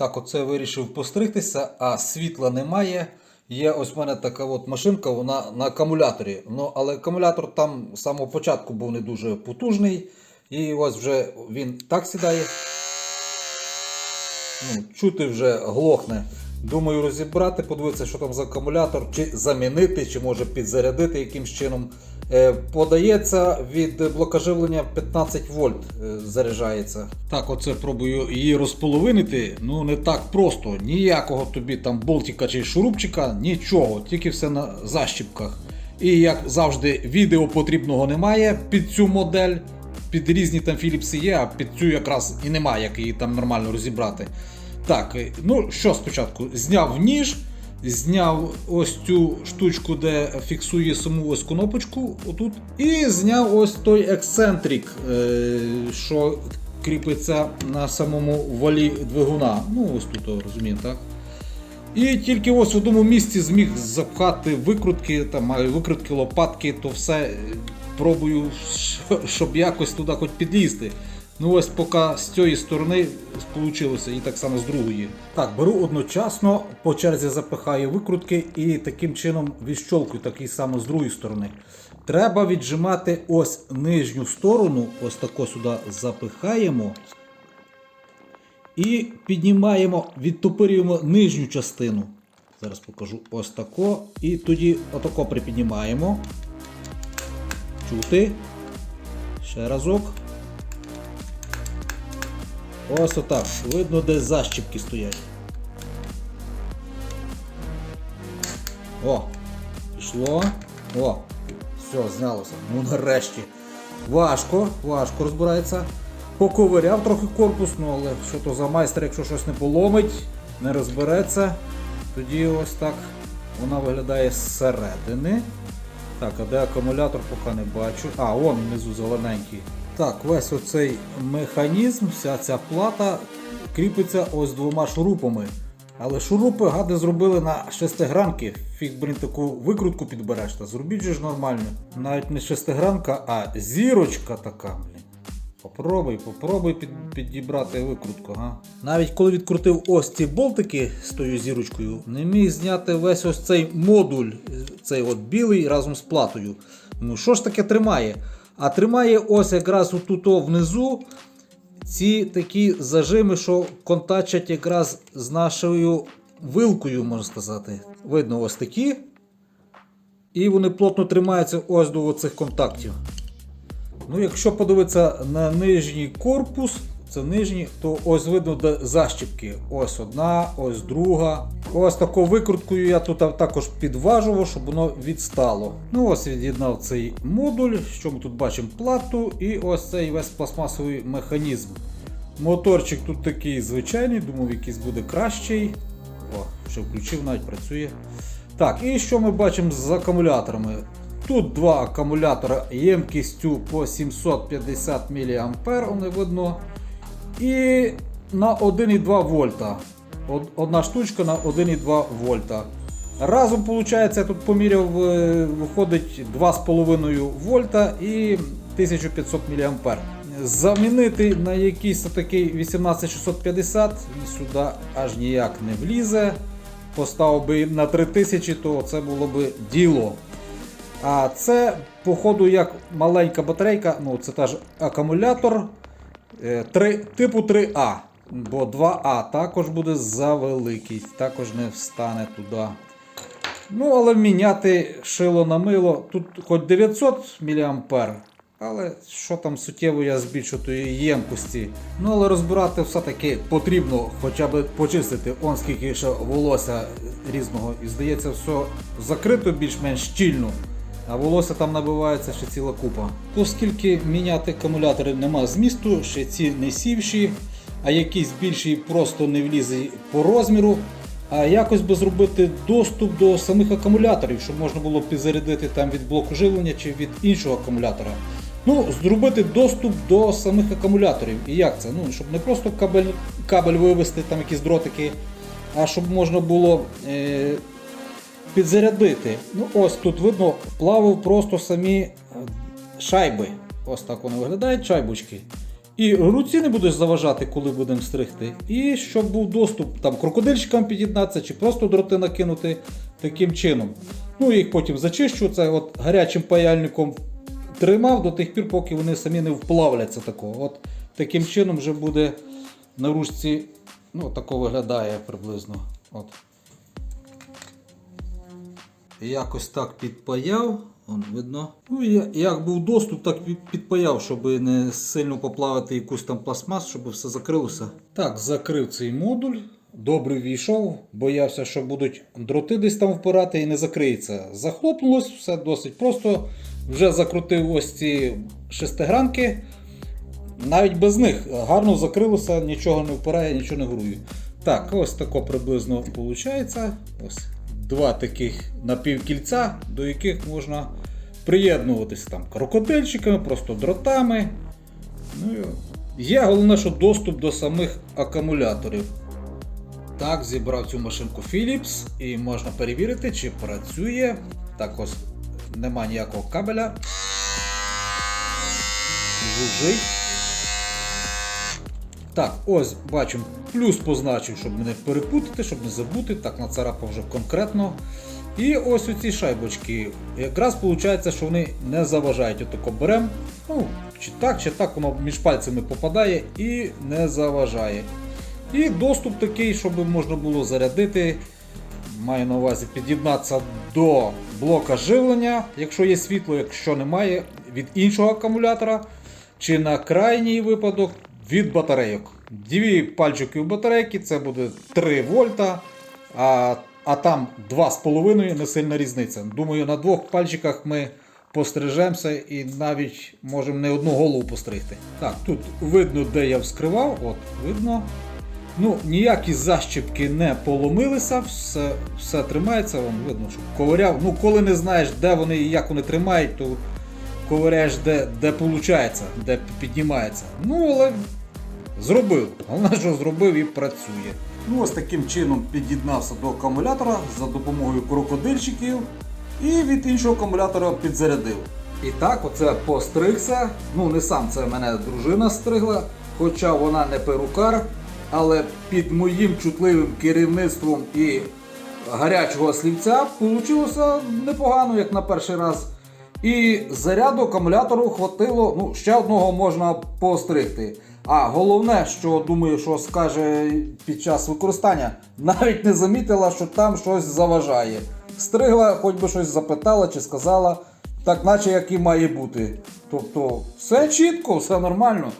Так, оце вирішив постригтися, а світла немає. Є ось в мене така от машинка, вона на акумуляторі. Ну, але акумулятор там з самого початку був не дуже потужний. І ось вже він так сідає. Ну, чути вже глохне. Думаю, розібрати, подивитися, що там за акумулятор, чи замінити, чи може підзарядити якимсь чином. Е, подається від блокаживлення 15 вольт е, заряджається. Так, оце пробую її розполовинити. Ну не так просто. Ніякого тобі там болтика чи шурупчика, нічого, тільки все на защіпках. І як завжди, відео потрібного немає під цю модель. Під різні там Філіпси є, а під цю якраз і немає, як її там нормально розібрати. Так, е, ну що спочатку? Зняв ніж, зняв ось цю штучку, де фіксує саму ось кнопочку, отут, і зняв ось той ексцентрик, е, що кріпиться на самому валі двигуна. Ну, ось тут, розумієте, так? І тільки ось в одному місці зміг запхати викрутки, там маю викрутки, лопатки, то все пробую, щоб якось туди хоч підлізти. Ну ось поки з цієї сторони вийшло і так само з другої. Так, беру одночасно, по черзі запихаю викрутки і таким чином відщолкую такий само з другої сторони. Треба віджимати ось нижню сторону, ось тако сюди запихаємо. І піднімаємо, відтопирюємо нижню частину. Зараз покажу ось тако. І тоді отако припіднімаємо. Чути. Ще разок. Ось отак. Видно, де защіпки стоять. О! Пішло. О! Все, знялося. Ну нарешті. Важко, важко розбирається. Поковиряв трохи корпус, ну але що то за майстер, якщо щось не поломить, не розбереться, тоді ось так вона виглядає зсередини. Так, а де акумулятор поки не бачу. А, вон внизу зелененький. Так, весь оцей механізм, вся ця плата кріпиться ось двома шурупами. Але шурупи гади зробили на шестигранки. Фіг, блін, таку викрутку підбереш. Та зробіть же ж нормально. Навіть не шестигранка, а зірочка така, блін. Попробуй, попробуй під, підібрати викрутку, га. Навіть коли відкрутив ось ці болтики з тою зірочкою, не міг зняти весь ось цей модуль, цей от білий разом з платою. Ну що ж таке тримає? А тримає ось якраз отут внизу ці такі зажими, що контачать якраз з нашою вилкою, можна сказати. Видно, ось такі. І вони плотно тримаються ось до цих контактів. Ну, якщо подивитися на нижній корпус, це нижній, то ось видно де защіпки. Ось одна, ось друга. Ось такою викруткою я тут також підважував, щоб воно відстало. Ну ось від'єднав цей модуль, що ми тут бачимо плату, і ось цей весь пластмасовий механізм. Моторчик тут такий звичайний, думав, якийсь буде кращий. О, ще включив, навіть працює. Так, і що ми бачимо з акумуляторами? Тут два акумулятора ємкістю по 750 мА, вони видно. І на 1,2 вольта. Одна штучка на 1,2 вольта. Разом, виходить, я тут поміряв, виходить 2,5 вольта і 1500 мА. Замінити на якийсь такий 18650 він сюди аж ніяк не влізе. Поставив би на 3000, то це було б діло. А це, походу, як маленька батарейка, ну це теж акумулятор 3, типу 3А. Бо 2А також буде завеликий, також не встане туди. Ну, але міняти шило на мило. Тут хоч 900 мА, але що там суттєво я збільшу тої ємкості. Ну, але розбирати все-таки потрібно хоча б почистити. Он скільки ще волосся різного. І здається, все закрито більш-менш щільно. А волосся там набивається ще ціла купа. Оскільки міняти акумулятори нема змісту, ще ці не сівші, а якийсь більший просто не влізе по розміру. А якось би зробити доступ до самих акумуляторів, щоб можна було підзарядити там від блоку живлення чи від іншого акумулятора. Ну, зробити доступ до самих акумуляторів. І як це? Ну, щоб не просто кабель, кабель вивести, там якісь дротики, а щоб можна було е, підзарядити. Ну, ось тут видно, плавив просто самі е, шайби. Ось так вони виглядають, шайбочки. І руці не будеш заважати, коли будемо стригти. І щоб був доступ там крокодильчикам під'єднатися чи просто дроти накинути таким чином. Ну, їх потім зачищу. От гарячим паяльником тримав до тих пір, поки вони самі не вплавляться такого. От таким чином вже буде на ручці, ну, тако виглядає приблизно. От. Якось так підпаяв. Вон видно. Ну, як був доступ, так підпаяв, щоб не сильно поплавити якусь там пластмас, щоб все закрилося. Так, закрив цей модуль. Добре війшов, боявся, що будуть дроти десь там впирати і не закриється. Захлопнулось, все досить просто. Вже закрутив ось ці шестигранки. Навіть без них гарно закрилося, нічого не впирає, нічого не грує. Так, ось тако приблизно виходить. Ось два таких напівкільця, до яких можна приєднуватися там крокодильчиками, просто дротами. Ну, є головне, що доступ до самих акумуляторів. Так, зібрав цю машинку Philips і можна перевірити, чи працює. Так ось нема ніякого кабеля. Жужить. Так, ось бачимо, плюс позначив, щоб не перепутати, щоб не забути. Так, нацарапав вже конкретно. І ось оці шайбочки. Якраз виходить, що вони не заважають. Отако беремо. Ну, чи так, чи так, воно між пальцями попадає і не заважає. І доступ такий, щоб можна було зарядити. Маю на увазі під'єднатися до блока живлення, якщо є світло, якщо немає, від іншого акумулятора. Чи на крайній випадок від батарейок. Дві пальчики в батарейки, це буде 3 вольта, а, а там 2,5 не сильна різниця. Думаю, на двох пальчиках ми пострижемося і навіть можемо не одну голову постригти. Так, тут видно, де я вскривав. От, видно. Ну, ніякі защіпки не поломилися, все, все тримається, вам видно, що ковиряв. Ну, коли не знаєш, де вони і як вони тримають, то ковиряєш, де, де виходить, де піднімається. Ну, але зробив. Головне, що зробив і працює. Ну, ось таким чином під'єднався до акумулятора за допомогою крокодильчиків і від іншого акумулятора підзарядив. І так, оце постригся. Ну, не сам це мене дружина стригла, хоча вона не перукар, але під моїм чутливим керівництвом і гарячого слівця вийшло непогано, як на перший раз. І заряду акумулятору хватило, ну, ще одного можна постригти. А головне, що думаю, що скаже під час використання, навіть не замітила, що там щось заважає. Стригла, хоч би щось запитала чи сказала, так наче як і має бути. Тобто все чітко, все нормально.